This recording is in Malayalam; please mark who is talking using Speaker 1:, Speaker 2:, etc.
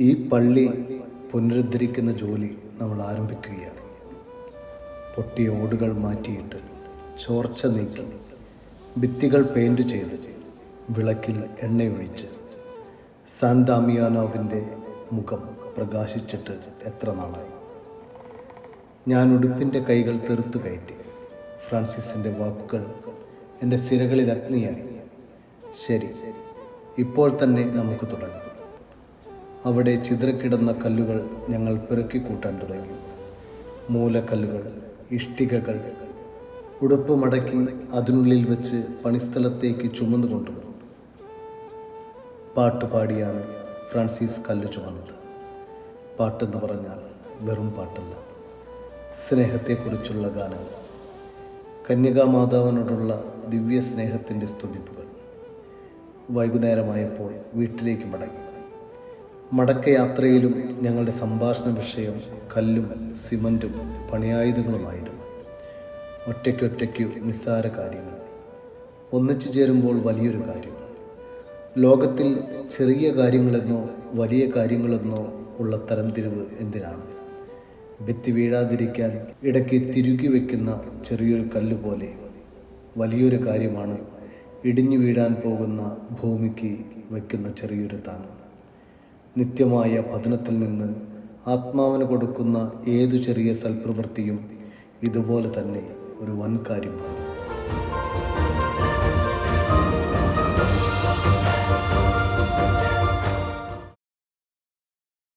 Speaker 1: ഈ പള്ളി പുനരുദ്ധരിക്കുന്ന ജോലി നമ്മൾ ആരംഭിക്കുകയാണ്. പൊട്ടിയ ഓടുകൾ മാറ്റിയിട്ട് ചോർച്ച നീക്കി ഭിത്തികൾ പെയിന്റ് ചെയ്ത് വിളക്കിൽ എണ്ണയൊഴിച്ച് സാന്താമിയാനോവിന്റെ മുഖം പ്രകാശിച്ചിട്ട് എത്ര നാളായി? ഞാൻ ഉടുപ്പിന്റെ കൈകൾ തെറുത്തു കയറ്റി ഫ്രാൻസിസിന്റെ വാക്കുകൾ എന്റെ സിരകളിൽ അഗ്നിയായി. ശരി ഇപ്പോൾ തന്നെ നമുക്ക് തുടങ്ങാം. അവിടെ ചിതറിക്കിടന്ന കല്ലുകൾ ഞങ്ങൾ പെറുക്കി കൂട്ടാൻ തുടങ്ങി. മൂലക്കല്ലുകൾ ഇഷ്ടികകൾ ഉടുപ്പ് മടക്കി അതിനുള്ളിൽ വെച്ച് പണിസ്ഥലത്തേക്ക് ചുമന്നു കൊണ്ടുവന്നു. പാട്ടുപാടിയാണ് ഫ്രാൻസിസ് കല്ല് ചുമന്നത്. പാട്ടെന്ന് പറഞ്ഞാൽ വെറും പാട്ടല്ല സ്നേഹത്തെക്കുറിച്ചുള്ള ഗാനങ്ങൾ. കന്യകാമാതാവിനോടുള്ള ദിവ്യ സ്നേഹത്തിന്റെ സ്തുതിപ്പുകൾ വൈകുന്നേരമായപ്പോൾ വീട്ടിലേക്ക് മടങ്ങി. മടക്കയാത്രയിലും ഞങ്ങളുടെ സംഭാഷണ വിഷയം കല്ലും സിമന്റും പണിയായുധങ്ങളുമായിരുന്നു. ഒറ്റയ്ക്കൊറ്റയ്ക്ക് നിസ്സാര കാര്യങ്ങൾ. ഒന്നിച്ചു ചേരുമ്പോൾ വലിയൊരു കാര്യം. ലോകത്തിൽ ചെറിയ കാര്യങ്ങളെന്നോ വലിയ കാര്യങ്ങളെന്നോ ഉള്ള തരംതിരിവ് എന്തിനാണ്? ഭിത്തി വീഴാതിരിക്കാൻ ഇടയ്ക്ക് തിരുകി വയ്ക്കുന്ന ചെറിയൊരു കല്ല് പോലെ വലിയൊരു കാര്യമാണ് ഇടിഞ്ഞു വീഴാൻ പോകുന്ന ഭൂമിക്ക് വയ്ക്കുന്ന ചെറിയൊരു താങ്ങ്. നിത്യമായ പതനത്തിൽ നിന്ന് ആത്മാവിന് കൊടുക്കുന്ന ഏതു ചെറിയ സൽപ്രവൃത്തിയും ഇതുപോലെ തന്നെ ഒരു വൻ കാര്യമാണ്